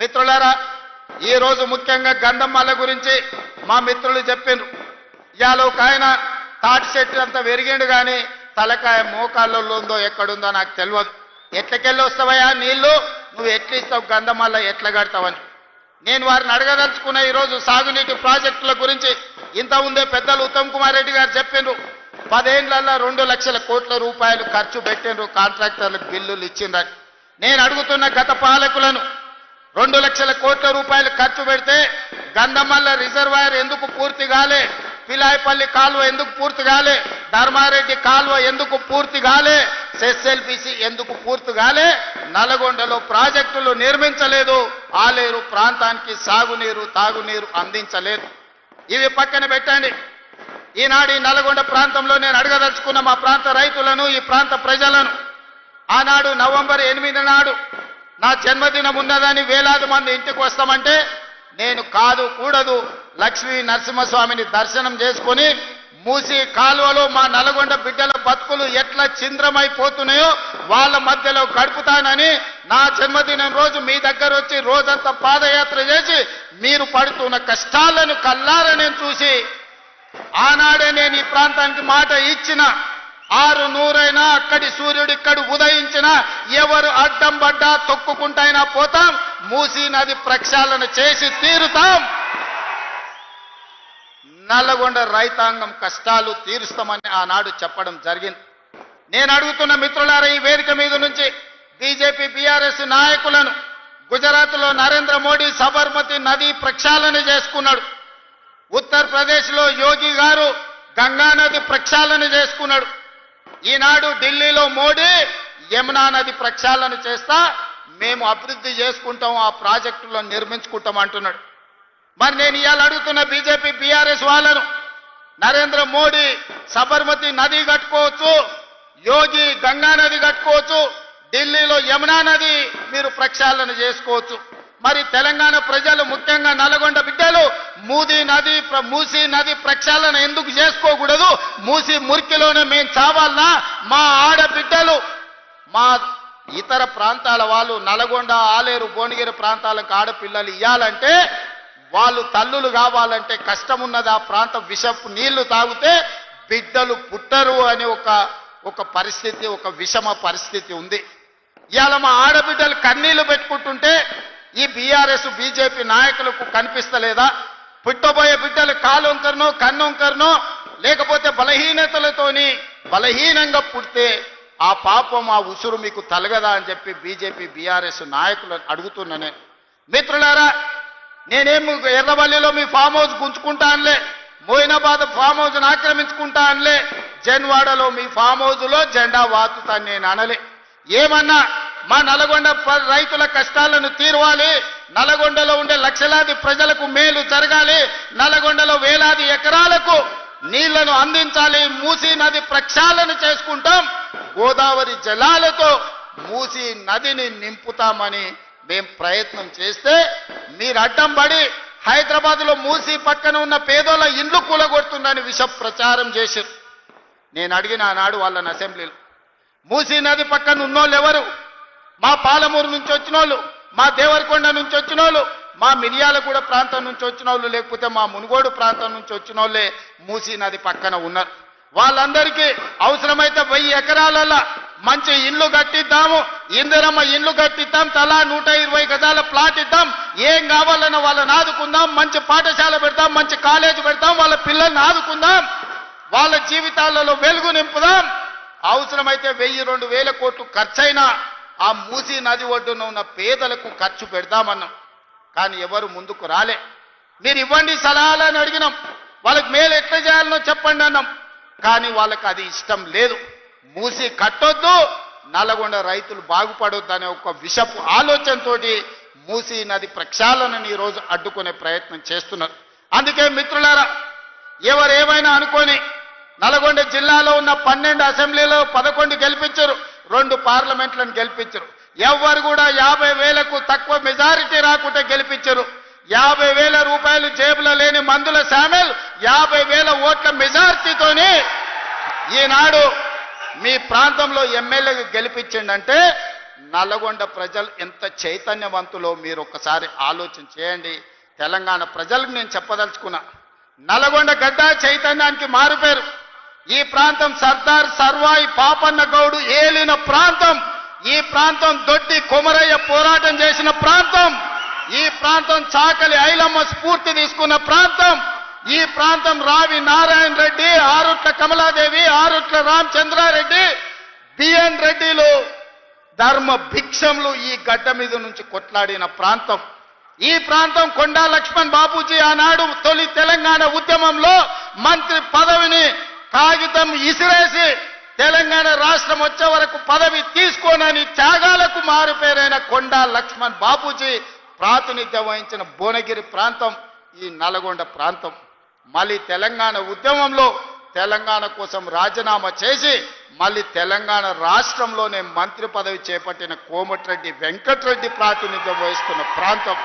మిత్రులారా ఈ రోజు ముఖ్యంగా గంధమ్మల గురించి మా మిత్రులు చెప్పిండ్రు. ఇవాళ ఒక ఆయన తాటి చెట్టు అంత పెరిగిండు కానీ తలకాయ మోకాళ్ళలో ఉందో ఎక్కడుందో నాకు తెలియదు ఎట్లకెళ్ళి వస్తావయ్యా? నీళ్ళు నువ్వు ఎట్లా ఇస్తావు? గంధమల్ల ఎట్లా కడతావని. నేను వారిని అడగదలుచుకున్న ఈరోజు సాగునీటి ప్రాజెక్టుల గురించి ఇంత ఉందే పెద్దలు ఉత్తమ్ కుమార్ రెడ్డి గారు చెప్పిండ్రు. పదేండ్లలో రెండు లక్షల కోట్ల రూపాయలు ఖర్చు పెట్టిండ్రు కాంట్రాక్టర్లకు బిల్లులు ఇచ్చిండ్రని. నేను అడుగుతున్న గత పాలకులను రెండు లక్షల కోట్ల రూపాయలు ఖర్చు పెడితే గంధమల్ల రిజర్వాయర్ ఎందుకు పూర్తి కాలే? పిలాయపల్లి కాలువ ఎందుకు పూర్తి కాలే? ధర్మారెడ్డి కాలువ ఎందుకు పూర్తి కాలే? ఎస్ఎల్పిసి ఎందుకు పూర్తి కాలే? నల్గొండలో ప్రాజెక్టులు నిర్మించలేదు. ఆలేరు ప్రాంతానికి సాగునీరు తాగునీరు అందించలేదు. ఇవి పక్కన పెట్టండి. ఈనాడు ఈ నల్గొండ ప్రాంతంలో నేను అడగదలుచుకున్న మా ప్రాంత రైతులను ఈ ప్రాంత ప్రజలను. ఆనాడు నవంబర్ ఎనిమిది నాడు నా జన్మదినం ఉన్నదని వేలాది మంది ఇంటికి వస్తామంటే నేను కాదు కూడదు లక్ష్మీ నరసింహస్వామిని దర్శనం చేసుకొని మూసి కాలువలో మా నల్గొండ బిడ్డల బతుకులు ఎట్లా చింద్రమైపోతున్నాయో వాళ్ళ మధ్యలో గడుపుతానని నా జన్మదినం రోజు మీ దగ్గర వచ్చి రోజంతా పాదయాత్ర చేసి మీరు పడుతున్న కష్టాలను కల్లారని చూసి ఆనాడే నేను ఈ ప్రాంతానికి మాట ఇచ్చిన ఆరు నూరైనా అక్కడి సూర్యుడు ఇక్కడ ఉదయించిన ఎవరు అడ్డం పడ్డా తొక్కుకుంటైనా పోతాం. మూసీ నది ప్రక్షాళన చేసి తీరుతాం. నల్లగొండ రైతాంగం కష్టాలు తీరుస్తామని ఆనాడు చెప్పడం జరిగింది. నేను అడుగుతున్న మిత్రులారా ఈ వేదిక మీద నుంచి బీజేపీ బీఆర్ఎస్ నాయకులను గుజరాత్లో నరేంద్ర మోడీ సబర్మతి నది ప్రక్షాళన చేసుకున్నాడు. ఉత్తరప్రదేశ్లో యోగి గారు గంగా నది ప్రక్షాళన చేసుకున్నాడు. ఈనాడు ఢిల్లీలో మోడీ యమునా నది ప్రక్షాళన చేస్తా మేము అభివృద్ధి చేసుకుంటాం ఆ ప్రాజెక్టులను నిర్మించుకుంటాం అంటున్నాడు. మరి నేను ఇవాళ అడుగుతున్న బీజేపీ బీఆర్ఎస్ వాళ్ళను నరేంద్ర మోడీ సబర్మతి నది కట్టుకోవచ్చు యోగి గంగా నది కట్టుకోవచ్చు ఢిల్లీలో యమునా నది మీరు ప్రక్షాళన చేసుకోవచ్చు. మరి తెలంగాణ ప్రజలు ముఖ్యంగా నల్గొండ బిడ్డలు మూది నది ప్ర- మూసీ నది ప్రక్షాళన ఎందుకు చేసుకోకూడదు? మూసీ మురికిలోనే మేము చావాలనా? మా ఆడబిడ్డలు మా ఇతర ప్రాంతాల వాళ్ళు నల్గొండ ఆలేరు భువనగిరి ప్రాంతాలకు ఆడపిల్లలు ఇవ్వాలంటే వాళ్ళు తల్లులు కావాలంటే కష్టం ఉన్నది ఆ ప్రాంతం విషపు నీళ్ళు తాగితే బిడ్డలు పుట్టరు అనే ఒక ఒక పరిస్థితి ఒక విషమ పరిస్థితి ఉంది. ఇవాళ మా ఆడబిడ్డలు కన్నీళ్ళు పెట్టుకుంటుంటే ఈ బీఆర్ఎస్ బీజేపీ నాయకులకు కనిపిస్తలేదా? పుట్టబోయే బిడ్డలు కాలొంకరనో కన్నొంకరనో లేకపోతే బలహీనతలతోని బలహీనంగా పుడితే ఆ పాపం ఆ ఉసురు మీకు తలగదా అని చెప్పి బీజేపీ బీఆర్ఎస్ నాయకులను అడుగుతున్ననే మిత్రులారా నేనేం ఎర్రవల్లిలో మీ ఫామ్ హౌస్ గుంజుకుంటానులే మోయినాబాద్ ఫామ్ హౌస్ను ఆక్రమించుకుంటా అనలే. జన్వాడలో మీ ఫామ్ హౌస్లో జెండా వాతుతాను నేను అనలే. ఏమన్నా మా నల్గొండ రైతుల కష్టాలను తీరవాలి. నల్గొండలో ఉండే లక్షలాది ప్రజలకు మేలు జరగాలి. నల్గొండలో వేలాది ఎకరాలకు నీళ్ళను అందించాలి. మూసీ నది ప్రక్షాళన చేసుకుంటాం. గోదావరి జలాలతో మూసీ నదిని నింపుతామని మేం ప్రయత్నం చేస్తే మీరు అడ్డం పడి హైదరాబాద్లో మూసీ పక్కన ఉన్న పేదోళ్ళ ఇండ్లు కూలగొడుతుందని విష ప్రచారం చేశారు. నేను అడిగిన ఆనాడు వాళ్ళని అసెంబ్లీలో మూసీ నది పక్కన ఉన్నోళ్ళు ఎవరు మా పాలమూరు నుంచి వచ్చిన వాళ్ళు మా దేవరకొండ నుంచి వచ్చిన వాళ్ళు మా మిరియాలగూడ ప్రాంతం నుంచి వచ్చిన వాళ్ళు లేకపోతే మా మునుగోడు ప్రాంతం నుంచి వచ్చిన వాళ్ళే మూసీ నది పక్కన ఉన్నారు వాళ్ళందరికీ అవసరమైతే వెయ్యి ఎకరాలలో మంచి ఇల్లు కట్టిద్దాము. ఇందిరమ్మ ఇల్లు కట్టిద్దాం తలా నూట ఇరవై గజాల ప్లాట్ ఇద్దాం. ఏం కావాలన్నా వాళ్ళని ఆదుకుందాం మంచి పాఠశాల పెడతాం మంచి కాలేజ్ పెడతాం వాళ్ళ పిల్లల్ని ఆదుకుందాం. వాళ్ళ జీవితాలలో వెలుగు నింపుదాం. అవసరమైతే వెయ్యి రెండు వేల కోట్లు ఖర్చైనా ఆ మూసీ నది ఒడ్డున ఉన్న పేదలకు ఖర్చు పెడదామన్నాం. కానీ ఎవరు ముందుకు రాలే. మీరు ఇవ్వండి సలహాలని అడిగినాం. వాళ్ళకి మేలు ఎట్లా చేయాలనో చెప్పండి అన్నాం. కానీ వాళ్ళకి అది ఇష్టం లేదు. మూసి కట్టొద్దు నల్గొండ రైతులు బాగుపడొద్దు అనే ఒక విషపు ఆలోచనతోటి మూసీ నది ప్రక్షాళనని ఈరోజు అడ్డుకునే ప్రయత్నం చేస్తున్నారు. అందుకే మిత్రులారా ఎవరు ఏమైనా అనుకొని నల్గొండ జిల్లాలో ఉన్న పన్నెండు అసెంబ్లీలో పదకొండు గెలిపించరు. రెండు పార్లమెంట్లను గెలిపించరు. ఎవ్వరు కూడా యాభై వేలకు తక్కువ మెజారిటీ రాకుండా గెలిపించరు. యాభై వేల రూపాయలు జేబులో లేని మందుల శామెల్ యాభై వేల ఓట్ల మెజారిటీతోని ఈనాడు మీ ప్రాంతంలో ఎమ్మెల్యే గెలిపించిండంటే నల్గొండ ప్రజలు ఎంత చైతన్యవంతులో మీరు ఒక్కసారి ఆలోచన చేయండి. తెలంగాణ ప్రజలకు నేను చెప్పదలుచుకున్నా నల్గొండ గడ్డ చైతన్యానికి మారుపేరు. ఈ ప్రాంతం సర్దార్ సర్వాయి పాపన్న గౌడు ఏలిన ప్రాంతం. ఈ ప్రాంతం దొడ్డి కొమరయ్య పోరాటం చేసిన ప్రాంతం. ఈ ప్రాంతం చాకలి ఐలమ్మ స్ఫూర్తి తీసుకున్న ప్రాంతం. ఈ ప్రాంతం రావి నారాయణ రెడ్డి ఆరుట్ల కమలాదేవి ఆరుట్ల రామచంద్రారెడ్డి బిఎన్ రెడ్డిలు ధర్మ భిక్షములు ఈ గడ్డ మీద నుంచి కొట్లాడిన ప్రాంతం. ఈ ప్రాంతం కొండా లక్ష్మణ్ బాబూజీ ఆనాడు తొలి తెలంగాణ ఉద్యమంలో మంత్రి పదవిని కాగితం ఇసిరేసి తెలంగాణ రాష్ట్రం వచ్చే వరకు పదవి తీసుకోనని త్యాగాలకు మారుపేరైన కొండా లక్ష్మణ్ బాపూజీ ప్రాతినిధ్యం వహించిన భువనగిరి ప్రాంతం ఈ నల్గొండ ప్రాంతం. మళ్ళీ తెలంగాణ ఉద్యమంలో తెలంగాణ కోసం రాజీనామా చేసి మళ్ళీ తెలంగాణ రాష్ట్రంలోనే మంత్రి పదవి చేపట్టిన కోమటిరెడ్డి వెంకటరెడ్డి ప్రాతినిధ్యం వహిస్తున్న ప్రాంతం.